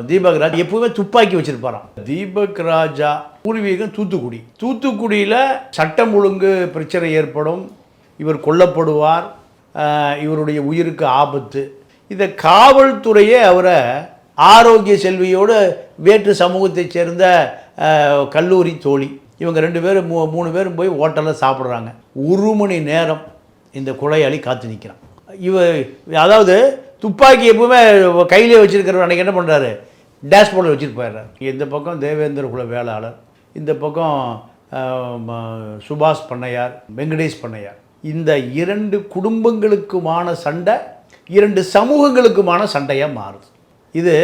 தீபக் ராஜ் எப்பவுமே துப்பாக்கி வச்சிருப்பாராம். தீபக் ராஜா பூர்வீகம் தூத்துக்குடி. தூத்துக்குடியில் சட்டம் ஒழுங்கு பிரச்சனை ஏற்படும். இவர் கொல்லப்படுவார். இவருடைய உயிருக்கு ஆபத்து. இந்த காவல்துறையே அவரை ஆரோக்கிய செல்வியோடு வேற்று சமூகத்தைச் சேர்ந்த கல்லூரி தோழி. இவங்க ரெண்டு பேரும் மூ மூணு பேரும் போய் ஹோட்டலில் சாப்பிட்றாங்க. ஒரு மணி நேரம் இந்த கொலையாளி காத்து நிற்கிறான் இவ அதாவது துப்பாக்கி எப்பவுமே கையிலே வச்சிருக்கிறவர் அன்றைக்கி என்ன பண்ணுறாரு டேஷ்போர்டில் வச்சுட்டு போயிடுறாரு. இந்த பக்கம் தேவேந்திர குல வேளாளர் இந்த பக்கம் சுபாஷ் பண்ணையார் வெங்கடேஷ் பண்ணையார். இந்த இரண்டு குடும்பங்களுக்குமான சண்டை இரண்டு சமூகங்களுக்குமான சண்டையாக மாறுது. இது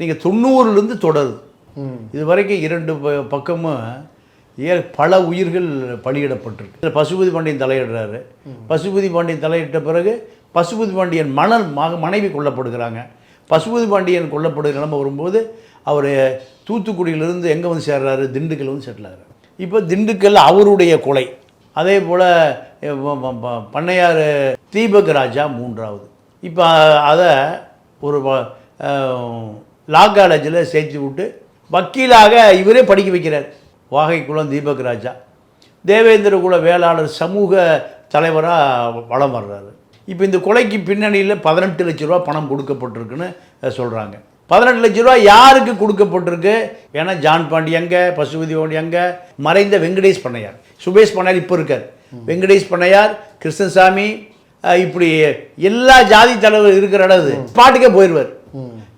நீங்கள் தொண்ணூறுலேருந்து தொடருது. இது வரைக்கும் இரண்டு பக்கமும் ஏ பல உயிர்கள் பலியிடப்பட்டிருக்கு. இதுல பசுபதி பாண்டியன் தலையிடுறாரு. பசுபதி பாண்டியன் தலையிட்ட பிறகு பசுபதி பாண்டியன் மணல் மனைவி கொல்லப்படுகிறாங்க. பசுபதி பாண்டியன் கொல்லப்படுற நிலைமை வரும்போது அவர் தூத்துக்குடியிலிருந்து எங்கே வந்து சேர்றாரு? திண்டுக்கல் வந்து செட்டில் ஆகிறார் இப்போ திண்டுக்கல் அவருடைய கொலை. அதே போல் பண்ணையார் தீபக் ராஜா மூன்றாவது. இப்போ அதை ஒரு லா காலேஜில் சேர்த்து விட்டு வக்கீலாக இவரே படிக்க வைக்கிறார். வாகைக்குளம் தீபக் ராஜா. தேவேந்திர குல வேளாளர் சமூக தலைவராக வலம் வர்றாரு. இப்போ இந்த கொலைக்கு பின்னணியில் பதினெட்டு லட்ச ரூபா பணம் கொடுக்கப்பட்டிருக்குன்னு சொல்கிறாங்க பதினெட்டு லட்ச ரூபா யாருக்கு கொடுக்கப்பட்டிருக்கு? ஏன்னா ஜான் பாண்டி எங்க பசுபதி பாண்டி எங்க மறைந்த வெங்கடேஷ் பண்ணையார். சுபேஷ் பண்ணையார் இப்போ இருக்கார். வெங்கடேஷ் பண்ணையார் கிருஷ்ணசாமி இப்படி எல்லா ஜாதி தலைவர் இருக்கிற இடம் இது பாட்டுக்கே போயிடுவார்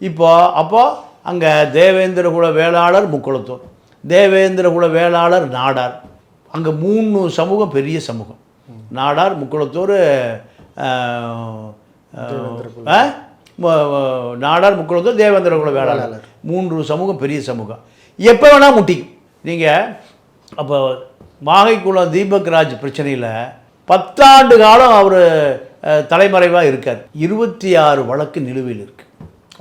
இப்போ அப்போ அங்கே தேவேந்திர குல வேளாளர் முக்குளத்தூர் தேவேந்திர குல வேளாளர் நாடார். அங்கே மூணு சமூகம் பெரிய சமூகம். நாடார் முக்குளத்தூர் நாடார் முக்குளத்தூர் தேவேந்திர குல வேளாளர். மூன்று சமூகம் பெரிய சமூகம். எப்போ வேணால் முட்டிக்கும். நீங்கள் அப்போ மாகைக்குளம் தீபக் ராஜ் பிரச்சனையில் பத்தாண்டு காலம் அவர் தலைமறைவாக இருக்கார். இருபத்தி ஆறு வழக்கு நிலுவையில் இருக்கு.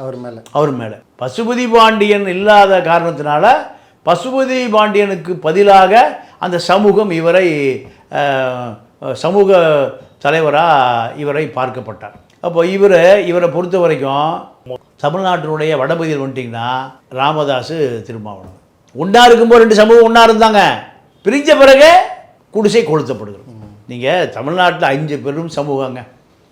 அவர் மேலே. அவர் மேலே. பசுபதி பாண்டியன் இல்லாத காரணத்தினால பசுபதி பாண்டியனுக்கு பதிலாக அந்த சமூகம் இவரை சமூக தலைவராக இவரை பார்க்கப்பட்டார். அப்போ இவர் இவரை பொறுத்த வரைக்கும் தமிழ்நாட்டினுடைய வடபகுதியில் வந்துட்டிங்கன்னா ராமதாஸ் திருமாவளவன். ஒன்றா இருக்கும்போது ரெண்டு சமூகம் ஒன்றா இருந்தாங்க. பிரிஞ்ச பிறகு குடிசை கொளுத்தப்படுகிறது. நீங்கள் தமிழ்நாட்டில் அஞ்சு பெரும் சமூகங்க.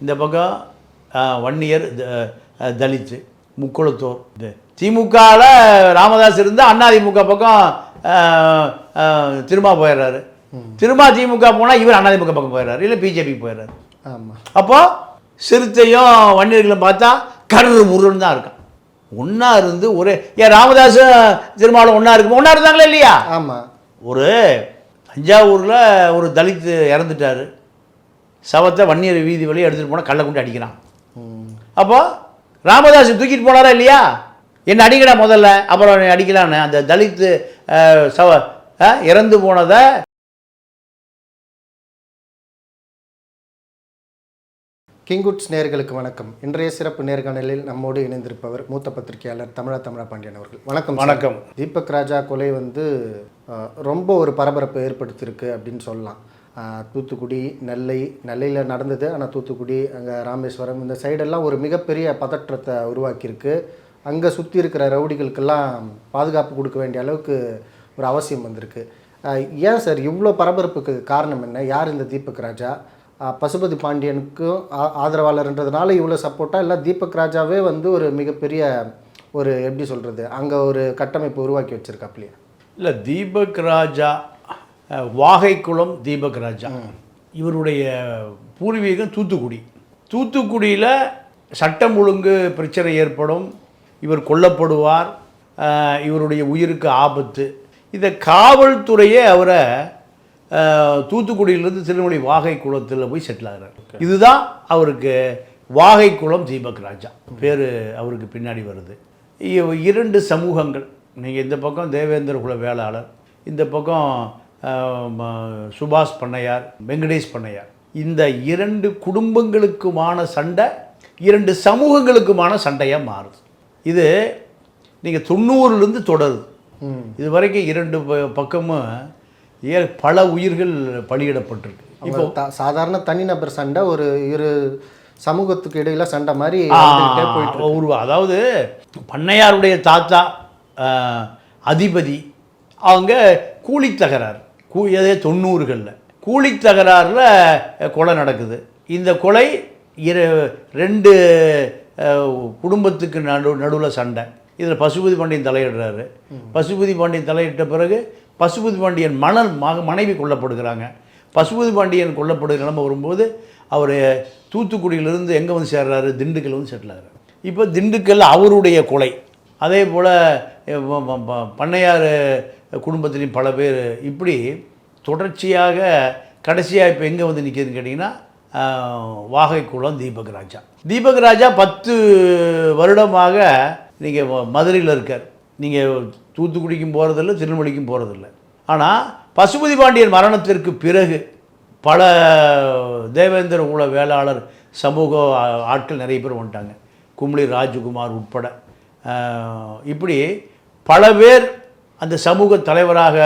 இந்த பக்கம் ஆஹ், வன்னியர் த- தலித்து முக்குளத்தோர் இது. திமுகவில் ராமதாஸ் இருந்தால் அதிமுக பக்கம் திருமா திரும்ப போயிடுறாரு. திரும்ப திமுக போனால் இவர் அதிமுக பக்கம் போயிடுறாரு இல்லை பிஜேபி போயிடுறாரு. ஆமாம் அப்போ சிறுத்தையும் வன்னியர்களும் பார்த்தா கரு முருன்னு தான் இருக்கான். ஒன்றா இருந்து ஒரே ஏன் ராமதாஸும் திருமாவளம் ஒன்றா இருக்கும் ஒன்றா இருந்தாங்களா இல்லையா? ஆமாம் ஒரு தஞ்சாவூரில் ஒரு தலித் இறந்துட்டார். சவத்தை வன்னியர் வீதி வழியாக எடுத்துகிட்டு போனால் கள்ள கொண்டு அடிக்கிறான். அப்போ ராமதாஸ் தூக்கிட்டு போனாரா இல்லையா? என்ன அடிக்கடா முதல்ல அப்புறம் அடிக்கலான்னு அந்த தலித் அஹ், சவ இறந்து போனதை கிங்குட்ஸ் நேர்களுக்கு வணக்கம். இன்றைய சிறப்பு நேர்காணலில் நம்மோடு இணைந்திருப்பவர் மூத்த பத்திரிகையாளர் தமிழா தமிழா பாண்டியன் அவர்கள். வணக்கம். வணக்கம். தீபக் ராஜா கொலை வந்து ரொம்ப ஒரு பரபரப்பை ஏற்படுத்தியிருக்கு அப்படின்னு சொல்லலாம். தூத்துக்குடி நெல்லை நெல்லையில் நடந்தது. ஆனால் தூத்துக்குடி அங்கே ராமேஸ்வரம் இந்த சைடெல்லாம் ஒரு மிகப்பெரிய பதற்றத்தை உருவாக்கியிருக்கு. அங்கே சுற்றி இருக்கிற ரவுடிகளுக்கெல்லாம் பாதுகாப்பு கொடுக்க வேண்டிய அளவுக்கு ஒரு அவசியம் வந்திருக்கு. ஏன் சார் இவ்வளோ பரபரப்புக்கு காரணம் என்ன? யார் இந்த தீபக் ராஜா? பசுபதி பாண்டியனுக்கும் ஆ- ஆதரவாளர்ன்றதுனால இவ்வளோ சப்போர்ட்டாக இல்லை தீபக் ராஜாவே வந்து ஒரு மிகப்பெரிய ஒரு எப்படி சொல்கிறது அங்கே ஒரு கட்டமைப்பு உருவாக்கி வச்சிருக்காப்லையா. இல்லை தீபக் ராஜா வாகைக்குளம் தீபக் ராஜா. இவருடைய பூர்வீகம் தூத்துக்குடி. தூத்துக்குடியில் சட்டம் ஒழுங்கு பிரச்சனை ஏற்படும். இவர் கொல்லப்படுவார். இவருடைய உயிருக்கு ஆபத்து. இந்த காவல்துறையே அவரை தூத்துக்குடியிலிருந்து திருமணி வாகைக்குளத்தில் போய் செட்டில் ஆகிறார். இதுதான் அவருக்கு வாகைக்குளம் தீபக் ராஜா. பேர் அவருக்கு பின்னாடி வருது. இரண்டு சமூகங்கள். நீங்கள் இந்த பக்கம் தேவேந்திர குல வேளாளர் இந்த பக்கம் சுபாஷ் பண்ணையார் வெங்கடேஷ் பண்ணையார். இந்த இரண்டு குடும்பங்களுக்குமான சண்டை இரண்டு சமூகங்களுக்குமான சண்டையாக மாறுது. இது நீங்கள் தொண்ணூறுலேருந்து தொடருது. இது வரைக்கும் இரண்டு பக்கமும் ஏ பல உயிர்கள் பலியிடப்பட்டிருக்கு. இப்போ சாதாரண தனிநபர் சண்டை ஒரு இரு சமூகத்துக்கு இடையில சண்டை மாதிரி போயிட்டு. உருவா அதாவது பண்ணையாருடைய தாத்தா அதிபதி அவங்க கூலி தகராறு. கூ எதே தொண்ணூறுகளில். கூலி தகராறில் கொலை நடக்குது. இந்த கொலை இரு ரெண்டு குடும்பத்துக்கு நடு நடுவில் சண்டை. இதில் பசுபதி பாண்டியன் தலையிடுறாரு. பசுபதி பாண்டியன் தலையிட்ட பிறகு பசுபதி பாண்டியன் மணல் மக மனைவி கொல்லப்படுகிறாங்க. பசுபதி பாண்டியன் கொல்லப்படுகிற நிலைமை வரும்போது அவர் தூத்துக்குடியிலிருந்து எங்கே வந்து சேர்றாரு? திண்டுக்கல் வந்து செட்டில் ஆகிறார் இப்போ திண்டுக்கல் அவருடைய கொலை. அதே போல் பண்ணையார் குடும்பத்திலையும் பல பேர் இப்படி தொடர்ச்சியாக கடைசியாக இப்போ எங்கே வந்து நிற்கிதுன்னு கேட்டிங்கன்னா வாகைக்குளம் தீபக் ராஜா. தீபக் ராஜா பத்து வருடமாக நீங்கள் மதுரையில் இருக்கார். நீங்கள் தூத்துக்குடிக்கும் போகிறதில்ல திருநெல்வேலிக்கும் போகிறதில்ல ஆனால் பசுபதி பாண்டியன் மரணத்திற்கு பிறகு பல தேவேந்திர குல வேளாளர் சமூக ஆட்கள் நிறைய பேர் வந்துட்டாங்க. கும்ளி ராஜகுமார் உட்பட. இப்படி பல பேர் அந்த சமூக தலைவராக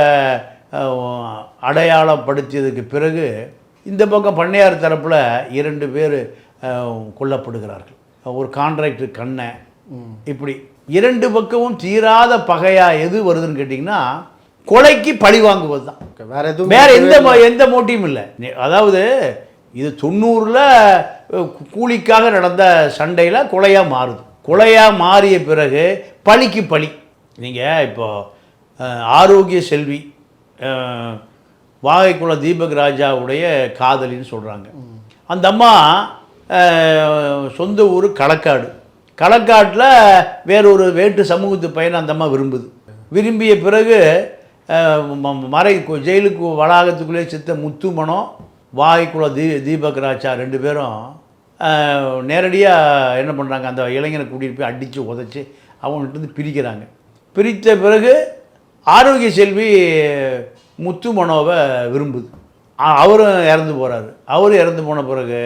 அடையாளப்படுத்தியதுக்கு பிறகு இந்த பக்கம் பண்ணையார் தரப்பில் இரண்டு பேர் கொல்லப்படுகிறார்கள். ஒரு கான்ட்ராக்டர் கண்ணன் இப்படி இரண்டு பக்கமும் தீராத பகையா எது வருதுன்னு கேட்டிங்கன்னா கொலைக்கு பழி வாங்குவது தான் வேற எதுவும் வேற எந்த எந்த மோட்டிவும் இல்லை. அதாவது இது தொண்ணூறில் கூலிக்காக நடந்த சண்டையில் கொலையாக மாறுது. கொலையாக மாறிய பிறகு பழிக்கு பழி. நீங்கள் இப்போ அஹ், ஆரோக்கிய செல்வி அஹ், வாகைக்குள தீபக் ராஜாவுடைய காதலின்னு சொல்கிறாங்க அந்த அம்மா சொந்த ஊர் களக்காடு. களக்காட்டில் வேறொரு வேட்டு சமூகத்து பையனை அந்த அம்மா விரும்புது. விரும்பிய பிறகு மறை ஜெயிலுக்கு வளாகத்துக்குள்ளே சித்த முத்துமணம் வாய்க்குள்ள தீ தீபக் ராஜா ரெண்டு பேரும் நேரடியாக என்ன பண்ணுறாங்க அந்த இளைஞனை கூட்டிகிட்டு போய் அடித்து உதைச்சி அவங்கள்ட்ட இருந்து பிரிக்கிறாங்க. பிரித்த பிறகு ஆரோக்கிய செல்வி முத்துமனோவை விரும்புது. அவரும் இறந்து போகிறாரு அவரும் இறந்து போன பிறகு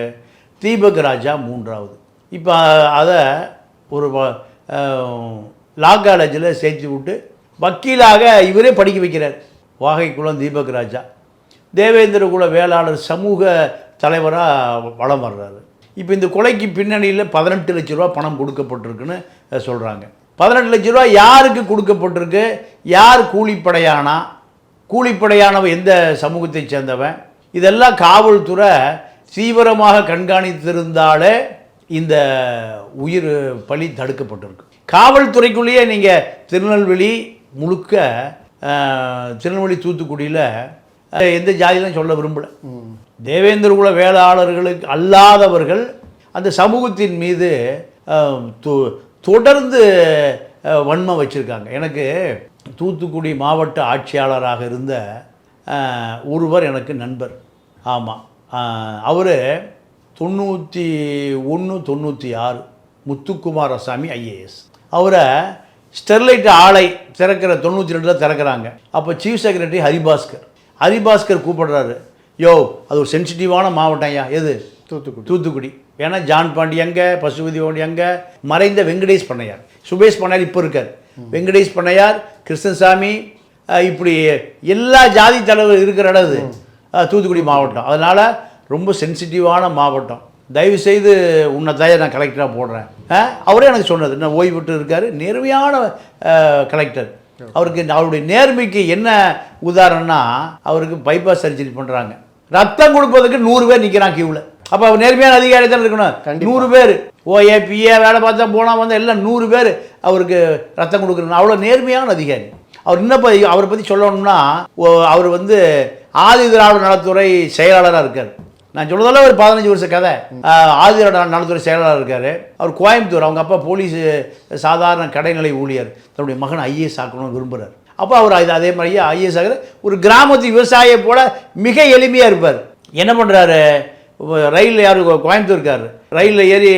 தீபக் ராஜா மூன்றாவது. இப்போ அதை ஒரு லா காலேஜில் சேர்த்து விட்டு வக்கீலாக இவரே படிக்க வைக்கிறார். வாகைக்குளம் தீபக் ராஜா. தேவேந்திர குல வேளாளர் சமூக தலைவராக வலம் வர்றாரு. இப்போ இந்த கொலைக்கு பின்னணியில் பதினெட்டு லட்ச ரூபா பணம் கொடுக்கப்பட்டிருக்குன்னு சொல்கிறாங்க பதினெட்டு லட்ச ரூபா யாருக்கு கொடுக்கப்பட்டிருக்கு? யார் கூலிப்படையானா? கூலிப்படையானவன் எந்த சமூகத்தைச் சேர்ந்தவன்? இதெல்லாம் காவல்துறை தீவிரமாக கண்காணித்திருந்தாலே இந்த உயிர் பலி தடுக்கப்பட்டிருக்கு. காவல்துறைக்குள்ளேயே நீங்கள் திருநெல்வேலி முழுக்க திருநெல்வேலி தூத்துக்குடியில் எந்த ஜாதிலாம் சொல்ல விரும்பல. தேவேந்திர குல வேளாளர்களுக்கு அல்லாதவர்கள் அந்த சமூகத்தின் மீது தொடர்ந்து அஹ், வன்மம் வச்சுருக்காங்க. எனக்கு தூத்துக்குடி மாவட்ட ஆட்சியாளராக இருந்த ஒருவர் எனக்கு நண்பர். ஆமாம் அவர் தொண்ணூற்றி ஒன்று தொண்ணூற்றி ஆறு முத்துக்குமாரசாமி ஐஏஎஸ். அவரை ஸ்டெர்லைட் ஆலை திறக்கிற தொண்ணூற்றி ரெண்டில் திறக்கிறாங்க. அப்போ சீஃப் செக்ரட்டரி ஹரிபாஸ்கர். ஹரிபாஸ்கர் கூப்பிடுறாரு. யோ அது ஒரு சென்சிட்டிவான மாவட்டம் ஐயா. எது? தூத்துக்குடி. தூத்துக்குடி. ஏன்னா ஜான் பாண்டி எங்க பசுபதி பாண்டி எங்க மறைந்த வெங்கடேஷ் பண்ணையார். சுபேஷ் பண்ணையார் இப்போ இருக்கார். வெங்கடேஷ் பண்ணையார் கிருஷ்ணசாமி இப்படி எல்லா ஜாதி தலைவர் இருக்கிற இடம் இது தூத்துக்குடி மாவட்டம். அதனால் ரொம்ப சென்சிட்டிவான மாவட்டம். தயவு செய்து உன்னை தய நான் கலெக்டராக போடுறேன். அவரே எனக்கு சொன்னது நான் ஓய்வு விட்டு இருக்காரு நேர்மையான கலெக்டர் அவருக்கு அவருடைய நேர்மைக்கு என்ன உதாரணம்னா அவருக்கு பைபாஸ் சர்ஜரி பண்ணுறாங்க ரத்தம் கொடுப்பதுக்கு நூறு பேர் நிற்கிறான் கியூவில் அப்போ அவர் நேர்மையான அதிகாரி தான் இருக்கணும். நூறு பேர். ஓஏ பிஏ வேலை பார்த்தா போனால் வந்து எல்லாம் நூறு பேர் அவருக்கு ரத்தம் கொடுக்குறணும் அவ்வளோ நேர்மையான அதிகாரி. அவர் என்ன பத்தி அவரை பற்றி சொல்லணும்னா அவர் வந்து ஆதி திராவிட நலத்துறை செயலாளராக இருக்கார். நான் சொல்றதெல்லாம் ஒரு பதினஞ்சு வருஷ கதை. ஆதிரோட நலத்துறை செயலாளர் இருக்கார். அவர் கோயம்புத்தூர் அவங்க அப்பா போலீஸ் சாதாரண கடைநிலை ஊழியர். தன்னுடைய மகன் ஐஏஎஸ் ஆக்கணும்னு விரும்புகிறார் அப்போ அவர் அது அதே மாதிரியே ஐஏஎஸ் ஆகிற ஒரு கிராமத்து விவசாயியை போல மிக எளிமையாக இருப்பார். என்ன பண்ணுறாரு ரயிலில் யார் கோயம்புத்தூர் இருக்கார். ரயிலில் ஏறி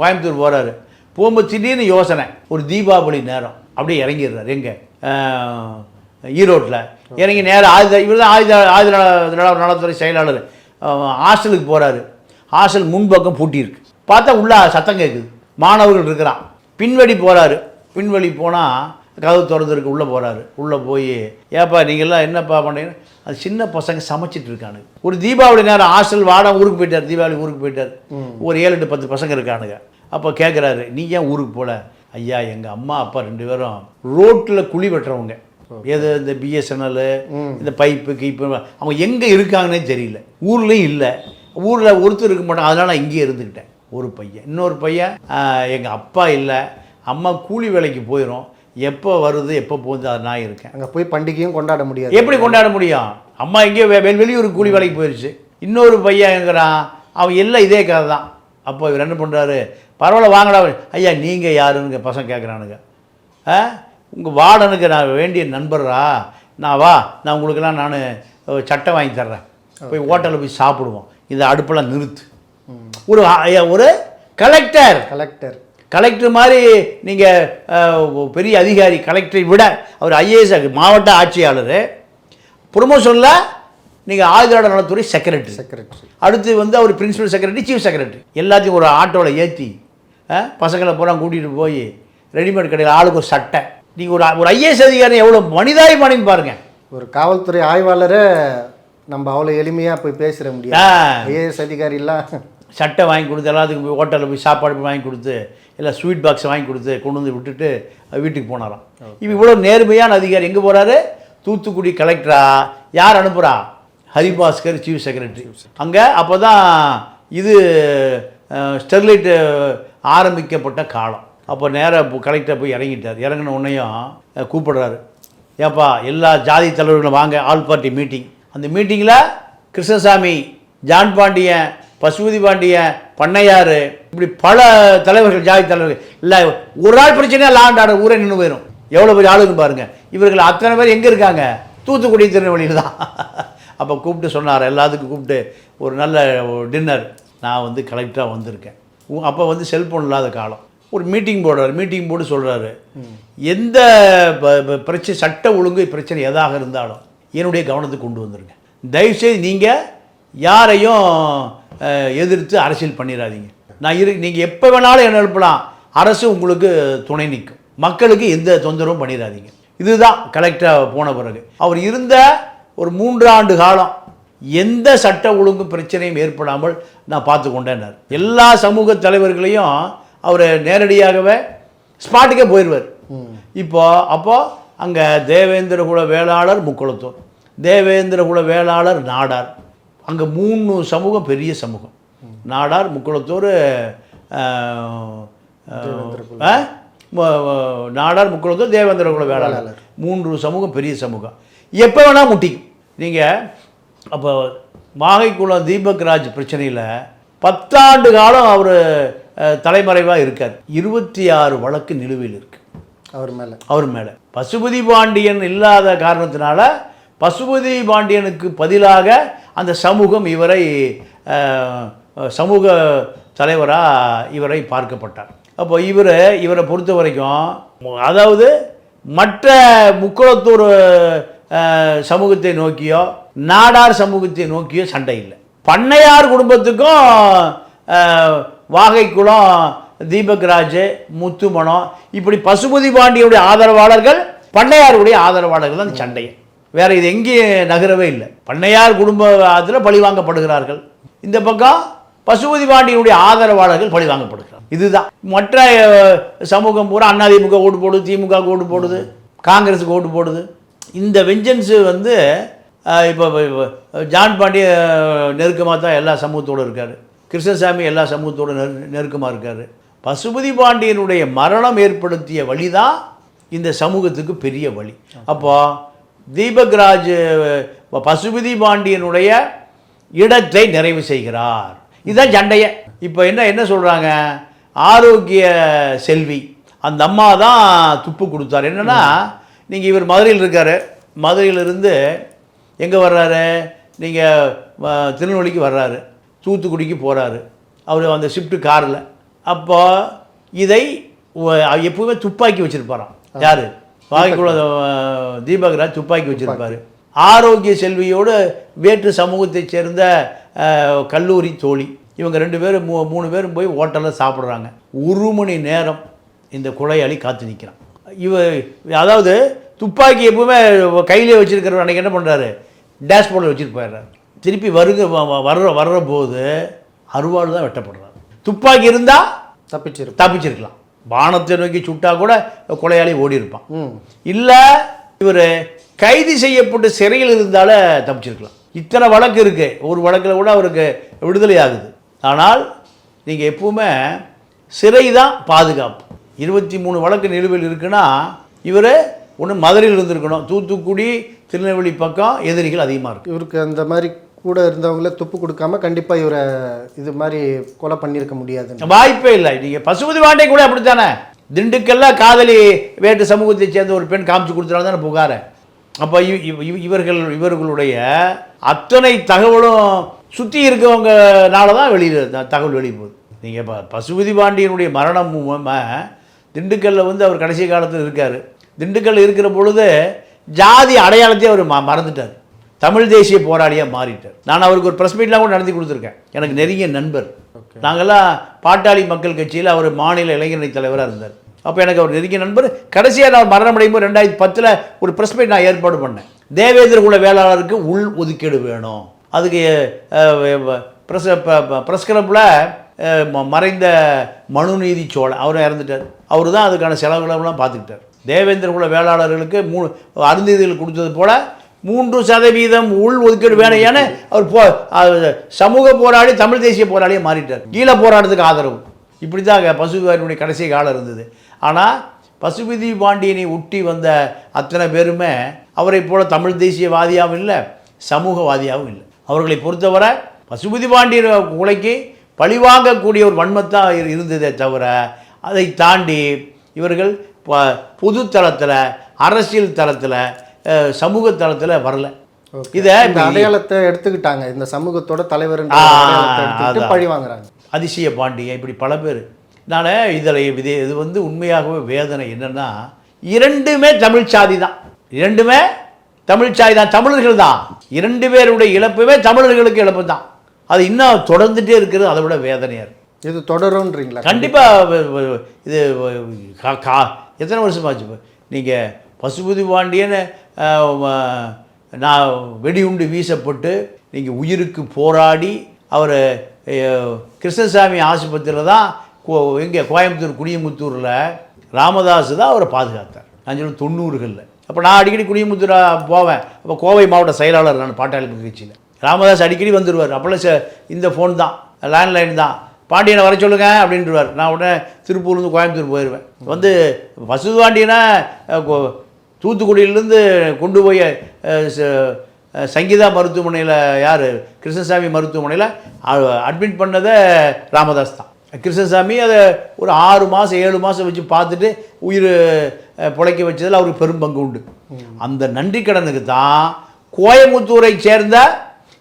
கோயம்புத்தூர் போகிறாரு போகும்போது திடீர்னு யோசனை. ஒரு தீபாவளி நேரம். அப்படியே இறங்கிடுறாரு. எங்கே? ஈரோட்டில். இறங்கி நேரம் ஆயுத இவர் தான் ஆயுத ஆயுத நலத்துறை செயலாளர். ஹாஸ்டலுக்கு போகிறாரு ஹாஸ்டல் முன்பக்கம் பூட்டியிருக்கு. பார்த்தா உள்ள சத்தம் கேட்குது மாணவர்கள் இருக்கிறான். பின்வழி போகிறாரு பின்வழி போனால் கதவு திறந்துருக்கு உள்ளே போகிறாரு உள்ளே போய் ஏப்பா நீங்கள்லாம் என்னப்பா பண்ணீங்க அது சின்ன பசங்க சமைச்சிட்டு இருக்கானுங்க. ஒரு தீபாவளி நேரம் ஹாஸ்டல் வாடா ஊருக்கு போயிட்டார். தீபாவளி ஊருக்கு போயிட்டார். ஒரு ஏழு எட்டு பத்து பசங்க இருக்கானுங்க. அப்போ கேட்குறாரு நீ ஏன் ஊருக்கு போல? ஐயா எங்கள் அம்மா அப்பா ரெண்டு பேரும் ரோட்டில் குழி வெட்டுறவங்க. எது இந்த பிஎஸ்என்எல் இந்த பைப்பு கீப்பு அவங்க எங்கே இருக்காங்கன்னே தெரியல. ஊர்லேயும் இல்லை. ஊரில் ஒருத்தர் இருக்க மாட்டாங்க அதனால் நான் இங்கேயே இருந்துக்கிட்டேன் ஒரு பையன். இன்னொரு பையன் எங்கள் அப்பா இல்லை. அம்மா கூலி வேலைக்கு போயிடும் எப்போ வருது எப்போ போகுது அது நான் இருக்கேன். அங்கே போய் பண்டிகையும் கொண்டாட முடியாது. எப்படி கொண்டாட முடியும்? அம்மா எங்கேயோ வெளியூர் கூலி வேலைக்கு போயிடுச்சு இன்னொரு பையன் எங்கிறான் அவன் எல்லாம் இதே கதை தான். அப்போ இவர் என்ன பண்ணுறாரு பரவாயில்ல வாங்கடா. ஐயா நீங்கள் யாருன்னு பசங்க கேட்குறானுங்க ஆ? உங்கள் வார்டனுக்கு நான் வேண்டிய நண்பர்ரா? நான் வா நான் உங்களுக்கெல்லாம் நான் சட்டை வாங்கி தர்றேன். போய் ஹோட்டலில் போய் சாப்பிடுவோம். இந்த அடுப்பெல்லாம் நிறுத்து. ஒரு ஒரு கலெக்டர். கலெக்டர். கலெக்டர் மாதிரி நீங்கள் பெரிய அதிகாரி கலெக்டரை விட அவர் ஐஏஎஸ் மாவட்ட ஆட்சியாளர். ப்ரொமோஷனில் நீங்கள் ஆயுதாட நலத்துறை செக்ரட்டரி. செக்ரட்டரி. அடுத்து வந்து அவர் பிரின்சிபல் செக்ரட்டரி சீஃப் செக்ரட்டரி. எல்லாத்தையும் ஒரு ஆட்டோவில் ஏற்றி பசங்களை பூரா கூட்டிகிட்டு போய் ரெடிமேட் கடையில் ஆளுக்கு ஒரு சட்டை. நீங்கள் ஒரு ஒரு ஐஏஎஸ் அதிகாரி எவ்வளோ மனிதாபிமானின்னு பாருங்கள் ஒரு காவல்துறை ஆய்வாளரை நம்ம அவ்வளோ எளிமையாக போய் பேசிட முடியாது. ஐஏஎஸ் அதிகாரிலாம் சட்டை வாங்கி கொடுத்து எல்லாத்துக்கும் போய் ஹோட்டலில் போய் சாப்பாடு போய் வாங்கி கொடுத்து இல்லை ஸ்வீட் பாக்ஸ் வாங்கி கொடுத்து கொண்டு வந்து விட்டுட்டு வீட்டுக்கு போனாராம். இப்போ இவ்வளோ நேர்மையான அதிகாரி எங்கே போகிறாரு தூத்துக்குடி கலெக்டரா? யார் அனுப்புகிறா ஹரிபாஸ்கர் சீஃப் செக்ரட்டரி. அங்கே அப்போ தான் இது அஹ், ஸ்டெர்லைட் ஆரம்பிக்கப்பட்ட காலம். அப்போ நேராக கலெக்டர் போய் இறங்கிட்டார். இறங்கின உடனேயும் கூப்பிடுறாரு. ஏப்பா எல்லா ஜாதி தலைவர்களும் வாங்க ஆல் பார்ட்டி மீட்டிங் அந்த மீட்டிங்கில் கிருஷ்ணசாமி ஜான் பாண்டியன் பசுபதி பாண்டியன் பண்ணையார் இப்படி பல தலைவர்கள் ஜாதி தலைவர்கள். இல்லை ஒரு ஆள் பிரச்சனையாக லாண்ட் ஆர்டர் ஊரே நின்று போயிடும் எவ்வளோ பெரிய ஆளுங்க பாருங்கள் இவர்கள் அத்தனை பேர் எங்கே இருக்காங்க? தூத்துக்குடி திருநெல்வேலியில் தான். அப்போ கூப்பிட்டு சொன்னார். எல்லாத்துக்கும் கூப்பிட்டு ஒரு நல்ல டின்னர் நான் வந்து கலெக்டராக வந்திருக்கேன். உ- அப்போ வந்து செல்ஃபோன் இல்லாத காலம். ஒரு மீட்டிங் போடுறாரு மீட்டிங் போட்டு சொல்கிறாரு எந்த ப- பிரச்சனை சட்ட ஒழுங்கு பிரச்சனை எதாக இருந்தாலும் என்னுடைய கவனத்துக்கு கொண்டு வந்துருங்க. தயவுசெய்து நீங்கள் யாரையும் எதிர்த்து அரசியல் பண்ணிடாதீங்க நான் இரு நீங்கள் எப்போ வேணாலும் என்ன எழுப்பலாம். அரசு உங்களுக்கு துணை நிற்கும். மக்களுக்கு எந்த தொந்தரவும் பண்ணிடாதீங்க இதுதான் கலெக்டராக போன பிறகு. அவர் இருந்த ஒரு மூன்று ஆண்டு காலம் எந்த சட்ட ஒழுங்கு பிரச்சனையும் ஏற்படாமல் நான் பார்த்து கொண்டேன்னார் எல்லா சமூக தலைவர்களையும் அவர் நேரடியாகவே ஸ்பாட்டுக்கே போயிடுவார் இப்போ அப்போ அங்கே தேவேந்திரகுல வேளாளர் முக்குளத்தூர் தேவேந்திரகுல வேளாளர் நாடார். அங்கே மூணு சமூகம் பெரிய சமூகம். நாடார் முக்குளத்தூர் நாடார் முக்குளத்தூர் தேவேந்திரகுல வேளாளர். மூன்று சமூகம் பெரிய சமூகம். எப்போ வேணால் முட்டிக்கும். நீங்கள் அப்போ மாகைக்குளம் தீபக் ராஜ் பிரச்சனையில் பத்தாண்டு காலம் அவர் தலைமறைவாக இருக்கார். இருபத்தி ஆறு வழக்கு நிலுவையில் இருக்கு. அவர் மேலே. அவர் மேலே. பசுபதி பாண்டியன் இல்லாத காரணத்தினால பசுபதி பாண்டியனுக்கு பதிலாக அந்த சமூகம் இவரை சமூக தலைவராக இவரை பார்க்கப்பட்டார். அப்போ இவர் இவரை பொறுத்த வரைக்கும் அதாவது மற்ற முக்குளத்தூர் சமூகத்தை நோக்கியோ நாடார் சமூகத்தை நோக்கியோ சண்டை இல்லை. பண்ணையார் குடும்பத்துக்கும் வாகைக்குளம் தீபக் ராஜ் முத்துமணம் இப்படி பசுபதி பாண்டியனுடைய ஆதரவாளர்கள் பண்ணையாருடைய ஆதரவாளர்கள் தான் சண்டையை. வேற இது எங்கேயும் நகரவே இல்லை. பண்ணையார் குடும்பத்தில் பழிவாங்கப்படுகிறார்கள் இந்த பக்கம் பசுபதி பாண்டியனுடைய ஆதரவாளர்கள் பழிவாங்கப்படுகிறார்கள் இதுதான். மற்ற சமூகம் பூரா அதிமுக ஓட்டு போடுது திமுக ஓட்டு போடுது காங்கிரஸுக்கு ஓட்டு போடுது. இந்த வெஞ்சன்ஸு வந்து இப்போ இப்போ ஜான் பாண்டிய நெருக்கமாக தான் எல்லா சமூகத்தோடு இருக்கார். கிருஷ்ணசாமி எல்லா சமூகத்தோடு நெரு நெருக்கமாக இருக்கார். பசுபதி பாண்டியனுடைய மரணம் ஏற்படுத்திய வழி தான் இந்த சமூகத்துக்கு பெரிய வழி. அப்போ தீபக்ராஜ் பசுபதி பாண்டியனுடைய இடத்தை நிறைவு செய்கிறார். இதுதான் சண்டையை. இப்போ என்ன என்ன சொல்கிறாங்க ஆரோக்கிய செல்வி. அந்த அம்மா தான் துப்பு கொடுத்தார். என்னன்னா நீங்கள் இவர் மதுரையில் இருக்கார். மதுரையிலிருந்து எங்கே வர்றாரு? நீங்கள் திருநெல்வேலிக்கு வர்றாரு. தூத்துக்குடிக்கு போகிறாரு அவர் அந்த ஷிஃப்ட் காரில் அப்போ இதை எப்பவுமே துப்பாக்கி வச்சுருப்பாராம். யார்? வாகைக்குள்ள தீபக்ராஜ் துப்பாக்கி வச்சுருப்பாரு. ஆரோக்கிய செல்வியோடு வேற்று சமூகத்தைச் சேர்ந்த கல்லூரி தோழி. இவங்க ரெண்டு பேரும் மூ மூணு பேரும் போய் ஹோட்டலில் சாப்பிட்றாங்க. ஒரு மணி நேரம் இந்த கொலையாளி காத்து நிற்கிறான் இவ அதாவது துப்பாக்கி எப்பவுமே கையிலே வச்சிருக்கிறவர் அன்றைக்கி என்ன பண்ணுறாரு டேஷ்போர்டில் வச்சுட்டு போயிடுறாரு. திருப்பி வருக வர்ற வர்ற போது அருவாள் தான் வெட்டப்படுறாரு துப்பாக்கி இருந்தால் தப்பிச்சிருப்போம் தப்பிச்சிருக்கலாம். வானத்தை நோக்கி சுட்டா கூட கொலையாளி ஓடி இருப்பான் இல்லை இவர் கைது செய்யப்பட்டு சிறையில் இருந்தால தப்பிச்சிருக்கலாம். இத்தனை வழக்கு இருக்கு. ஒரு வழக்கில் கூட அவருக்கு விடுதலை ஆகுது. ஆனால் நீங்கள் எப்பவுமே சிறை தான் பாதுகாப்பு. இருபத்தி மூணு வழக்கு நிலுவையில் இருக்குன்னா இவர் ஒன்று மதுரையில் இருந்திருக்கணும். தூத்துக்குடி திருநெல்வேலி பக்கம் எதிரிகள் அதிகமாக இருக்கு. இவருக்கு அந்த மாதிரி கூட இருந்தவங்கள துப்பு கொடுக்காம கண்டிப்பாக இவரை இது மாதிரி கொலை பண்ணியிருக்க முடியாது வாய்ப்பே இல்லை. நீங்கள் பசுபதி பாண்டே கூட அப்படித்தானே? திண்டுக்கல்ல காதலி வேட்டு சமூகத்தை சேர்ந்த ஒரு பெண் காமிச்சு கொடுத்தனால தானே புகார. அப்போ இவர்கள் இவர்களுடைய அத்தனை தகவலும் சுற்றி இருக்கவங்கனால தான் வெளியில் தகவல் வெளியே போகுது. நீங்கள் இப்போ பசுபதி பாண்டியனுடைய மரணம் மூலமாக திண்டுக்கல்ல வந்து அவர் கடைசி காலத்தில் இருக்கார். திண்டுக்கல் இருக்கிற பொழுது ஜாதி அடையாளத்தையே அவர் ம மறந்துட்டார். தமிழ் தேசிய போராளியாக மாறிட்டார். நான் அவருக்கு ஒரு ப்ரெஸ் மீட்லாம் கூட நடத்தி கொடுத்துருக்கேன். எனக்கு நெருங்கிய நண்பர். நாங்கள்லாம் பாட்டாளி மக்கள் கட்சியில் அவர் மாநில இளைஞரணி தலைவராக இருந்தார். அப்போ எனக்கு அவர் நெருங்கிய நண்பர். கடைசியாக நான் மரணம் அடையும் போது ரெண்டாயிரத்தி பத்தில் ஒரு ப்ரெஸ் மீட் நான் ஏற்பாடு பண்ணேன். தேவேந்திர குல வேளாளருக்கு உள் ஒதுக்கீடு வேணும். அதுக்கு ப்ரெஸ் ப்ரெஸ் கிளப்பில் மறைந்த மனுநீதி சோழன் அவரும் இறந்துட்டார். அவர் தான் அதுக்கான செலவுகளெல்லாம் பார்த்துக்கிட்டார். தேவேந்திர குல வேளாளர்களுக்கு மூ அருந்ததிகள் கொடுத்தது போல மூன்று சதவீதம் உள் ஒதுக்கீடு வேணும். ஏன்னா அவர் போ அது சமூக போராளி தமிழ் தேசிய போராளியே மாறிட்டார். ஈழ போராட்டத்துக்கு ஆதரவு. இப்படி தான் பசுபிதாரினுடைய கடைசி காலம் இருந்தது. ஆனால் பசுபதி பாண்டியனை ஒட்டி வந்த அத்தனை பேருமே அவரை போல தமிழ் தேசியவாதியாகவும் இல்லை சமூகவாதியாகவும் இல்லை. அவர்களை பொறுத்தவரை பசுபதி பாண்டியன் உலைக்கு பழிவாங்கக்கூடிய ஒரு வன்மத்தான் இரு- இருந்ததே தவிர அதை தாண்டி இவர்கள் ப- பொது தளத்தில் அரசியல் தளத்தில் சமூக தளத்தில் வரல. இதை இந்த அடையாளத்தை எடுத்துக்கிட்டாங்க. இந்த சமூகத்தோட தலைவர். பழி வாங்குறாங்க. அதிசய பாண்டியன் இப்படி பல பேர். நான் இதில் இது இது வந்து உண்மையாகவே வேதனை என்னன்னா இரண்டுமே தமிழ் சாதி தான். இரண்டுமே தமிழ் சாதி தான் தமிழர்கள் தான். இரண்டு பேருடைய இழப்புமே தமிழர்களுக்கு இழப்பு தான். அது இன்னும் தொடர்ந்துட்டே இருக்கிறது அதை விட வேதனையாக இருக்கு. இது தொடரும்ன்றீங்களா கண்டிப்பாக இது கா- எத்தனை வருஷமாச்சு நீங்கள் பசுபதி பாண்டியன் நான் வெடியுண்டு வீசப்பட்டு நீங்கள் உயிருக்கு போராடி அவர் கிருஷ்ணசாமி ஆஸ்பத்திரியில் தான் கோ எங்கே கோயம்புத்தூர் குடியமுத்தூரில் ராமதாஸ் தான் அவரை பாதுகாத்தார். நான் சொல்லுவேன் தொண்ணூறுகளில். அப்போ நான் அடிக்கடி குடியமுத்தூர் போவேன். அப்போ கோவை மாவட்ட செயலாளர் நான் பாட்டாளி கட்சியில். ராமதாஸ் அடிக்கடி வந்துடுவார் அப்போல்லாம் இந்த ஃபோன் தான் லேண்ட்லைன் தான். பாண்டியனை வர சொல்லுங்க அப்படின்றவார். நான் உடனே திருப்பூர்லேருந்து கோயம்புத்தூர் போயிடுவேன் வந்து வசுபாண்டியனை பாண்டியனை கோ- தூத்துக்குடியிலேருந்து கொண்டு போய் சங்கீதா மருத்துவமனையில் யார்? கிருஷ்ணசாமி மருத்துவமனையில் அட்மிட் பண்ணதை ராமதாஸ் தான். கிருஷ்ணசாமி அதை ஒரு ஆறு மாதம் ஏழு மாதம் வச்சு பார்த்துட்டு உயிர் பிழைக்க வச்சதில் அவருக்கு பெரும் பங்கு உண்டு. அந்த நன்றி கடனுக்கு தான் கோயமுத்தூரை சேர்ந்த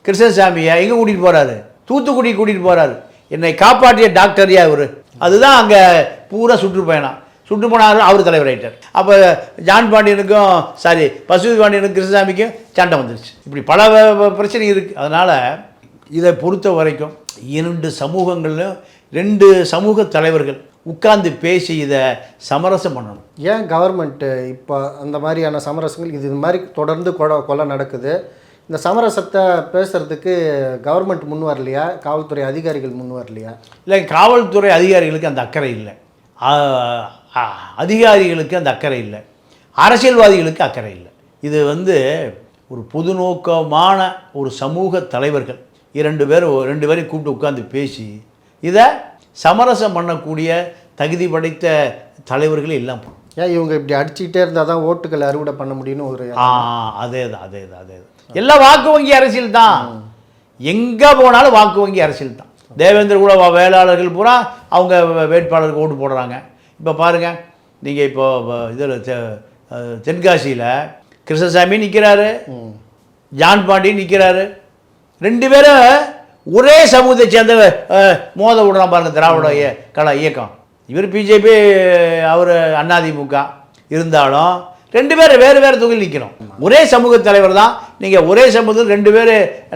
கிருஷ்ணசாமியை எங்கே கூட்டிகிட்டு போகிறாரு தூத்துக்குடி கூட்டிகிட்டு போகிறாரு என்னை காப்பாற்றிய டாக்டர்யா இவர் அதுதான் அங்கே பூரா சுற்றுப்பயணம். சுற்றுப்பயணம் அவர் தலைவராயிட்டார் அப்போ ஜான் பாண்டியனுக்கும் சாரி பசுபதி பாண்டியனுக்கும் கிருஷ்ணசாமிக்கும் சண்டை வந்துருச்சு. இப்படி பல பிரச்சனை இருக்குது அதனால் இதை பொறுத்த வரைக்கும் இரண்டு சமூகங்களிலும் ரெண்டு சமூக தலைவர்கள் உட்கார்ந்து பேசி இதை சமரசம் பண்ணணும். ஏன் கவர்மெண்ட்டு இப்போ அந்த மாதிரியான சமரசங்கள் இது மாதிரி தொடர்ந்து கொலை கொலை நடக்குது. இந்த சமரசத்தை பேசுறதுக்கு கவர்மெண்ட் முன் வரலையா? காவல்துறை அதிகாரிகள் முன் வரலையா? இல்லை காவல்துறை அதிகாரிகளுக்கு அந்த அக்கறை இல்லை. அதிகாரிகளுக்கு அந்த அக்கறை இல்லை. அரசியல்வாதிகளுக்கு அக்கறை இல்லை. இது வந்து ஒரு பொதுநோக்கமான ஒரு சமூக தலைவர்கள் இரண்டு பேரும் ரெண்டு பேரையும் கூப்பிட்டு உட்கார்ந்து பேசி இதை சமரசம் பண்ணக்கூடிய தகுதி படைத்த தலைவர்களே இல்லாமல் ஏன் இவங்க இப்படி அடிச்சுக்கிட்டே இருந்தால் தான் ஓட்டுகள் அறுவடை பண்ண முடியும்னு ஒரு ஆ அதே தான் அதே தான் அதே தான். எல்லாம் வாக்கு வங்கி அரசியல் தான். எங்கே போனாலும் வாக்கு வங்கி அரசியல் தான். தேவேந்திர வா- வேளாளர்கள் பூரா அவங்க வேட்பாளருக்கு ஓட்டு போடுறாங்க. இப்போ பாருங்கள் நீங்கள் இப்போ இதில் தென்காசியில் கிருஷ்ணசாமி நிற்கிறாரு ஜான் பாண்டி நிற்கிறாரு ரெண்டு பேரும் ஒரே சமூகத்தை சேர்ந்த மோத விடுறான் பாருங்கள் திராவிட இய- இயக்கம். இவர் பிஜேபி அவர் அதிமுக இருந்தாலும் ரெண்டு பேரும் வேறு வேறு தொகுதியில் நிற்கிறோம் ஒரே சமூக தலைவர் தான். நீங்கள் ஒரே சமூகத்தில் ரெண்டு பேர்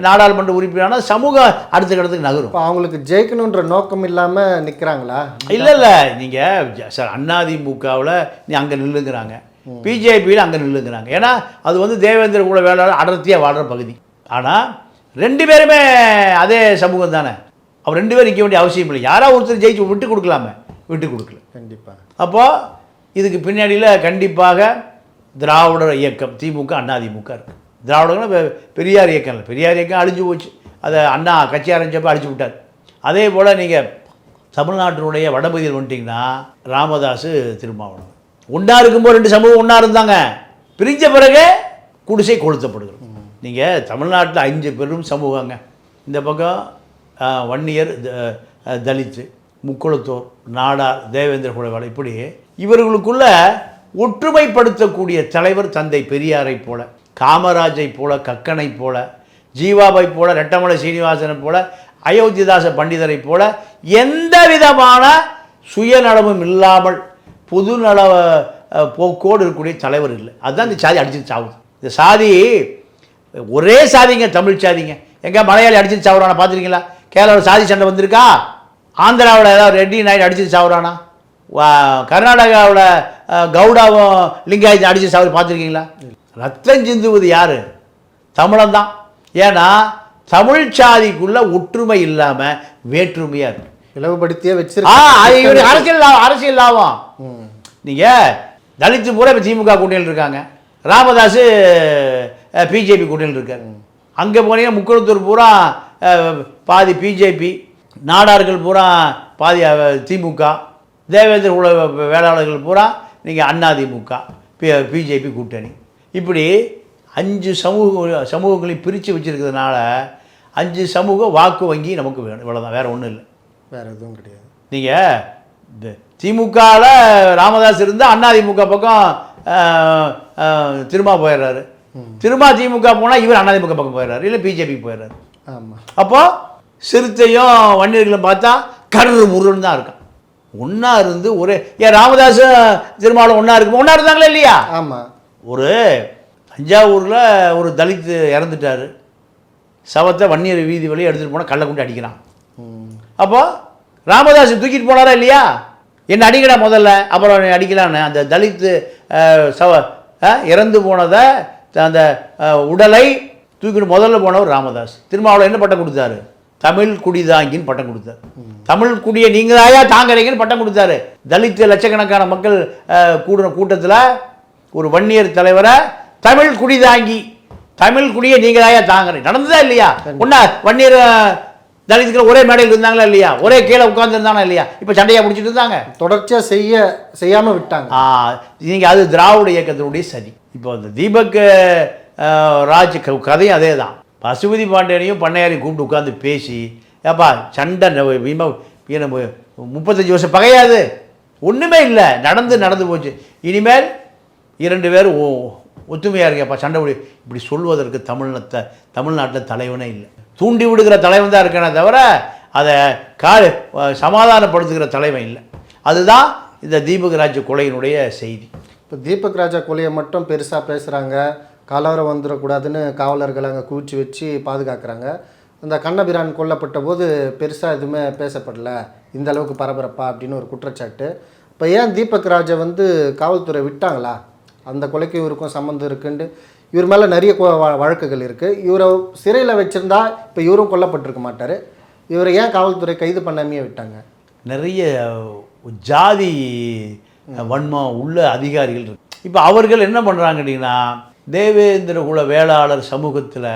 நாடாளுமன்ற உறுப்பினரான சமூகம் அடுத்த கடத்துக்கு நகரும். அவங்களுக்கு ஜெயிக்கணுன்ற நோக்கம் இல்லாமல் நிற்கிறாங்களா இல்லை இல்லை. நீங்கள் சார் அதிமுகவில் நீ அங்கே நில்லுங்கிறாங்க. பிஜேபியில் அங்கே நில்லுங்கிறாங்க. ஏன்னா அது வந்து தேவேந்திர குல வேளாளர் அடர்த்தியாக வாழ்கிற பகுதி. ஆனால் ரெண்டு பேருமே அதே சமூகம் தானே. அவர் ரெண்டு பேரும் நிற்க வேண்டிய அவசியம் இல்லை. யாரோ ஒருத்தர் ஜெயிச்சு விட்டு கொடுக்கலாமே. விட்டு கொடுக்கல. கண்டிப்பாக அப்போது இதுக்கு பின்னாடியில் கண்டிப்பாக திராவிடர் இயக்கம் திமுக அதிமுக இருக்குது திராவிடர்கள் பெரியார் இயக்கம் இல்லை. பெரியார் இயக்கம் அழிஞ்சு போச்சு. அதை அண்ணா கட்சி ஆரம்பிச்சப்போ அழிச்சு விட்டார். அதே போல் நீங்கள் தமிழ்நாட்டினுடைய வடபகுதியில் வந்துட்டிங்கன்னா ராமதாஸ் திருமாவளவன். ஒன்றா இருக்கும்போது ரெண்டு சமூகம் ஒன்றா இருந்தாங்க. பிரிஞ்ச பிறகு குடிசை கொளுத்தப்படுகிறது. நீங்கள் தமிழ்நாட்டில் அஞ்சு பெரும் சமூகங்க. இந்த பக்கம் வன்னியர் த- தலித்து முக்குளத்தோர் நாடார் தேவேந்திர குலவேலை இப்படி இவர்களுக்குள்ள ஒற்றுமைப்படுத்தக்கூடிய தலைவர் தந்தை பெரியாரை போல காமராஜை போல கக்கனை போல ஜீவாவை போல ரெட்டமலை சீனிவாசனை போல அயோத்திதாச பண்டிதரை போல எந்த விதமான சுயநலமும் இல்லாமல் பொதுநல போக்கோடு இருக்கக்கூடிய தலைவர் இல்லை. அதுதான் இந்த சாதி அடிச்சு சாவுது. இந்த சாதி ஒரே சாதிங்க தமிழ் சாதிங்க. எங்கே மலையாளி அடிச்சு சாவுறானா பார்த்துருக்கீங்களா கேரளாவில் சாதி சண்டை வந்திருக்கா? ஆந்திராவில் ஏதாவது ரெட்டி நாயுடு அடிச்சு சாவுறானா? கர்நாடகாவில் கவுடாவும் லிங்காயத்தை அடிச்சு சாவு பார்த்துருக்கீங்களா? ரத்தம் சிந்துவது யாரு? தமிழன் தான். ஏன்னா தமிழ் சாதிக்குள்ள ஒற்றுமை இல்லாமல் வேற்றுமையாக இருக்கு. இலவுபடுத்தியே இவனுக்கு அரசியல் லாபம் அரசியல் லாபம். நீங்கள் தலித்து பூரா இப்போ திமுக கூட்டணியில் இருக்காங்க. ராமதாஸ் பிஜேபி கூட்டணியில் இருக்காரு. அங்கே போனீங்கன்னா முக்குளத்தூர் பூரா பாதி பிஜேபி நாடார்கள் பூரா பாதி திமுக. தேவேந்திர குல வேளாளர்கள் பூரா நீங்கள் அதிமுக பிஜேபி கூட்டணி. இப்படி அஞ்சு சமூக சமூகங்களையும் பிரித்து வச்சிருக்கிறதுனால அஞ்சு சமூக வாக்கு வங்கி நமக்கு வேணும். இவ்வளோதான் வேறு ஒன்றும் இல்லை. வேற எதுவும் கிடையாது. நீங்கள் திமுகவில் ராமதாஸ் இருந்தால் அதிமுக பக்கம் அஹ், அஹ், திருமா போயிடுறாரு. திருமா திமுக போனால் இவர் அதிமுக பக்கம் போயிடுறாரு. இல்லை பிஜேபி போயிடுறாரு. ஆமாம் அப்போ சிறுத்தையும் வன்னியர்களும் பார்த்தா கரு முருகன் தான் இருக்கான். ஒன்றா இருந்து ஒரே ஏன் ராமதாஸும் திருமாவளம் ஒன்றா இருக்கும் ஒன்றா இருந்தாங்களா இல்லையா? ஆமாம் ஒரு தஞ்சாவூரில் ஒரு தலித் இறந்துட்டார். சவத்தை வன்னியர் வீதி வழியாக எடுத்துகிட்டு போனால் கல்லை கொண்டு அடிக்கிறான். அப்போ ராமதாஸ் தூக்கிட்டு போனாரா இல்லையா? என்ன அடிக்கடா முதல்ல? அப்புறம் அடிக்கலான்னு அந்த தலித்து சவ இறந்து போனதை அந்த உடலை தூக்கிட்டு முதல்ல போனவர் ராமதாஸ் திருமாவளவன் என்ன பட்டம் கொடுத்தாரு? தமிழ் குடிதாங்கின்னு பட்டம் கொடுத்தாரு. தமிழ் குடியை நீங்கள் தாயா தாங்கறீங்கன்னு பட்டம் கொடுத்தாரு. தலித்து லட்சக்கணக்கான மக்கள் கூடுற கூட்டத்தில் ஒரு வன்னியர் தலைவரை தமிழ் குடிதாங்கி தமிழ் குடியை நீங்கள் தாயா தாங்கறீங்க. நடந்ததா இல்லையா? ஒன்றா வன்னியர் தலித்துக்கள் ஒரே மேடையில் இருந்தாங்களா இல்லையா? ஒரே கீழே உட்கார்ந்துருந்தாங்களா இல்லையா? இப்போ சண்டையாக பிடிச்சிட்டு இருந்தாங்க. தொடர்ச்சியாக செய்ய செய்யாமல் விட்டாங்க. நீங்கள் அது திராவிட இயக்கத்தினுடைய சதி. இப்போ இந்த தீபக் ராஜ் கதையும் அதே தான் பசுபதி பாண்டியனையும் பண்ணையாரையும் கூப்பிட்டு உட்காந்து பேசி ஏப்பா சண்டை முப்பத்தஞ்சு வருஷம் பகையாது. ஒன்றுமே இல்லை. நடந்து நடந்து போச்சு. இனிமேல் இரண்டு பேரும் ஒ- ஒத்துமையாக இருக்கப்பா சண்டை விடு இப்படி சொல்வதற்கு தமிழ்நாட்ட தமிழ்நாட்டில் தலைவனே இல்லை. தூண்டி விடுகிற தலைவன் தான் இருக்கானே தவிர அதை கா சமாதானப்படுத்துகிற தலைவன் இல்லை. அதுதான் இந்த தீபக் ராஜ் கொலையினுடைய செய்தி. இப்போ தீபக் ராஜா கொலையை மட்டும் பெருசாக பேசுகிறாங்க கலவரம் வந்துடக்கூடாதுன்னு காவலர்கள் அங்கே கூச்சி வச்சு பாதுகாக்கிறாங்க. அந்த கண்ணபிரான் கொல்லப்பட்ட போது பெருசாக எதுவுமே பேசப்படல. இந்த அளவுக்கு பரபரப்பா அப்படின்னு ஒரு குற்றச்சாட்டு. இப்போ ஏன் தீபக் ராஜை வந்து காவல்துறை விட்டாங்களா? அந்த கொலைக்கு இவருக்கும் சம்மந்தம் இருக்குன்ட்டு இவர் மேலே நிறைய வழக்குகள் இருக்குது இவரை சிறையில் வச்சுருந்தா இப்போ இவரும் கொல்லப்பட்டிருக்க மாட்டார். இவரை ஏன் காவல்துறை கைது பண்ணாமையே விட்டாங்க? நிறைய ஜாதி வன்மம் உள்ள அதிகாரிகள் இருக்கு. இப்போ அவர்கள் என்ன பண்ணுறாங்க தேவேந்திர குல வேளாளர் சமூகத்தில்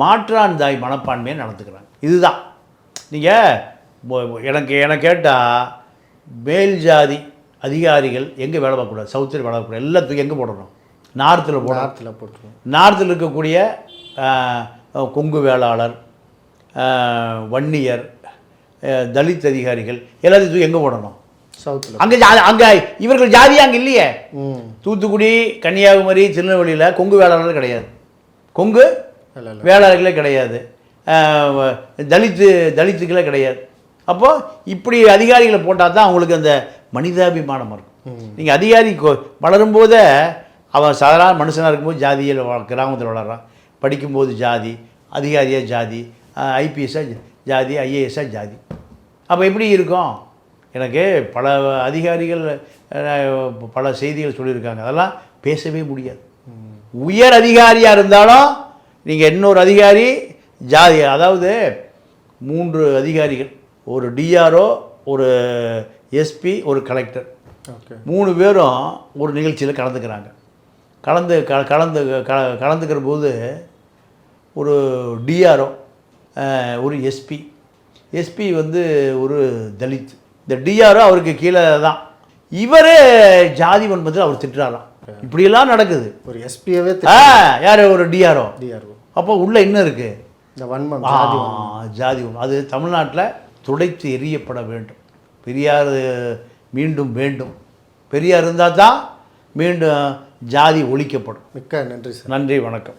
மாற்றான் தாய் மனப்பான்மையை நடந்துக்கிறாங்க. இதுதான். நீங்கள் எனக்கு எனக்கு கேட்டால் மேல் ஜாதி அதிகாரிகள் எங்கே வேலை பார்க்கக்கூடாது? சவுத்தில் வேலை பார்க்கக்கூடாது. எல்லாத்துக்கும் எங்கே போடணும்? நார்த்தில் போடணும். நார்த்தில் போட்டுருவோம் நார்த்தில் இருக்கக்கூடிய கொங்கு வேளாளர் வன்னியர் தலித் அதிகாரிகள் எல்லாத்தையும் எங்கே போடணும்? அங்கே ஜா- அங்கே இவர்கள் ஜாதி அங்கே இல்லையே. தூத்துக்குடி கன்னியாகுமரி திருநெல்வேலியில் கொங்கு வேளாளர்கள் கிடையாது. கொங்கு வேளாளர்களே கிடையாது. தலித்து தலித்துக்களே கிடையாது. அப்போது இப்படி அதிகாரிகளை போட்டால் தான் அவங்களுக்கு அந்த மனிதாபிமானம் இருக்கும் நீங்கள் அதிகாரி கொ- வளரும்போதே அவன் சாதாரண மனுஷனாக இருக்கும்போது ஜாதியில் கிராமத்தில் வளர்றான். படிக்கும்போது ஜாதி அதிகாரியாக ஜாதி ஐபிஎஸ்ஸாக ஜாதி ஐஏஎஸ்ஸாக ஜாதி. அப்போ எப்படி இருக்கும்? எனக்கு பல அதிகாரிகள் பல செய்திகள் சொல்லியிருக்காங்க. அதெல்லாம் பேசவே முடியாது. உயர் அதிகாரியாக இருந்தாலும் நீங்கள் இன்னொரு அதிகாரி ஜாதி அதாவது மூன்று அதிகாரிகள். ஒரு டிஆர்ஓ ஒரு எஸ்பி ஒரு கலெக்டர் ஓகே மூணு பேரும் ஒரு நிகழ்ச்சியில் கலந்துக்கிறாங்க. கலந்து க கலந்து க கலந்துக்கிற போது ஒரு டிஆர்ஓ ஒரு எஸ்பி எஸ்பி வந்து ஒரு தலித். இந்த டிஆர்ஓ அவருக்கு கீழே தான். இவரே ஜாதி வன்மத்தில் அவர் திட்டுறாராம். இப்படியெல்லாம் நடக்குது. ஒரு எஸ்பியவே யார் ஒரு டிஆர்ஓ டிஆர்ஓ அப்போ உள்ள என்ன இருக்குது இந்த வன்மம் ஜாதி. அது தமிழ்நாட்டில் துடைத்து எரியப்பட வேண்டும். பெரியார் மீண்டும் வேண்டும். பெரியார் இருந்தால் தான் மீண்டும் ஜாதி ஒழிக்கப்படும். மிக்க நன்றி சார். நன்றி வணக்கம்.